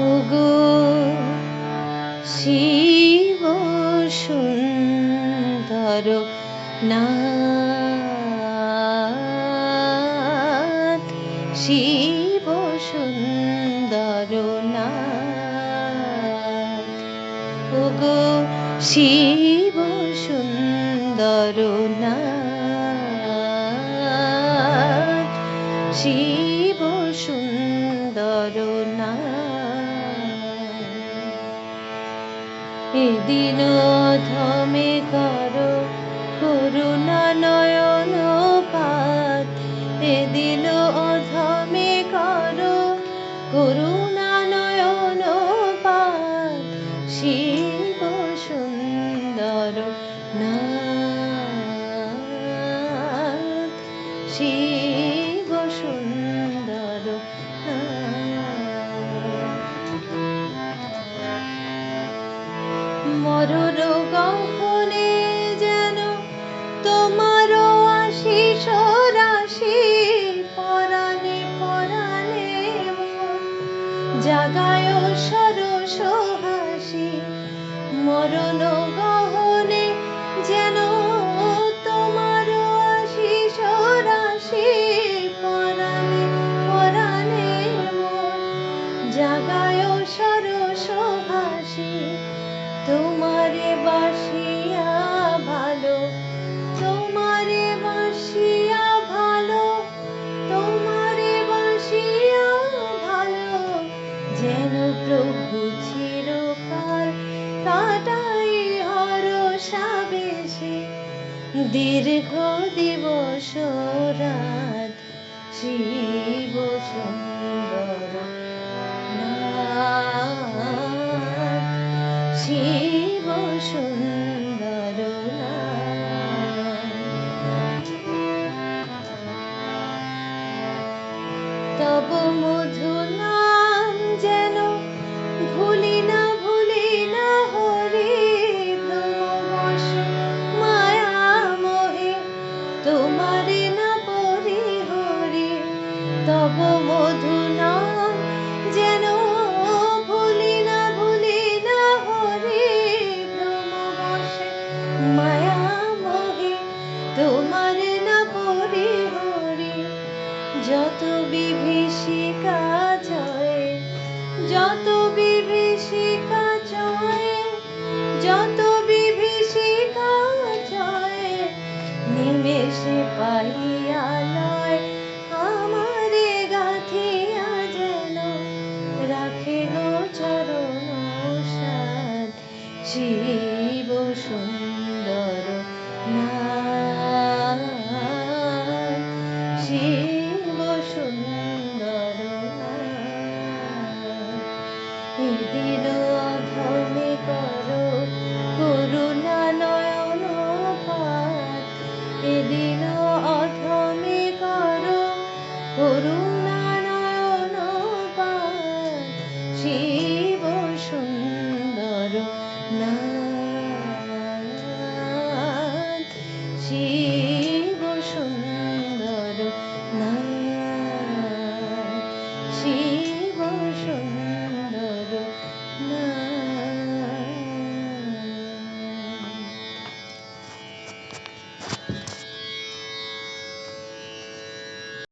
ওগো শিব সুন্দর নাথ শিব সুন্দর নাথ। ওগো শিব সুন্দর নাথ শিব সুন্দর নাথ। এদিন থমে করো করুণা নয়ন পাত। এদিন অধমে করো করুণা নয়ন পাত। শিব সুন্দর না শিব জাগায় সরস হাসি মরণ দীর্ঘ দিবস রাত শিব সুন্দর শিব সুন্দর তব মধু তব মধু নাম যেন ভুলি না ভুলি না হরি ব্রহ্মবশে মায়া মোহে, তোমারে না পরি হরি। যত বিভীষিকা জয়, যত বিভীষিকা জয়, যত বিভীষিকা জয়, নিমেষে পাইয়া সুন্দর শিব সুন্দর দিল করো করুণা নয়ন এদিন অধমে করো করুণা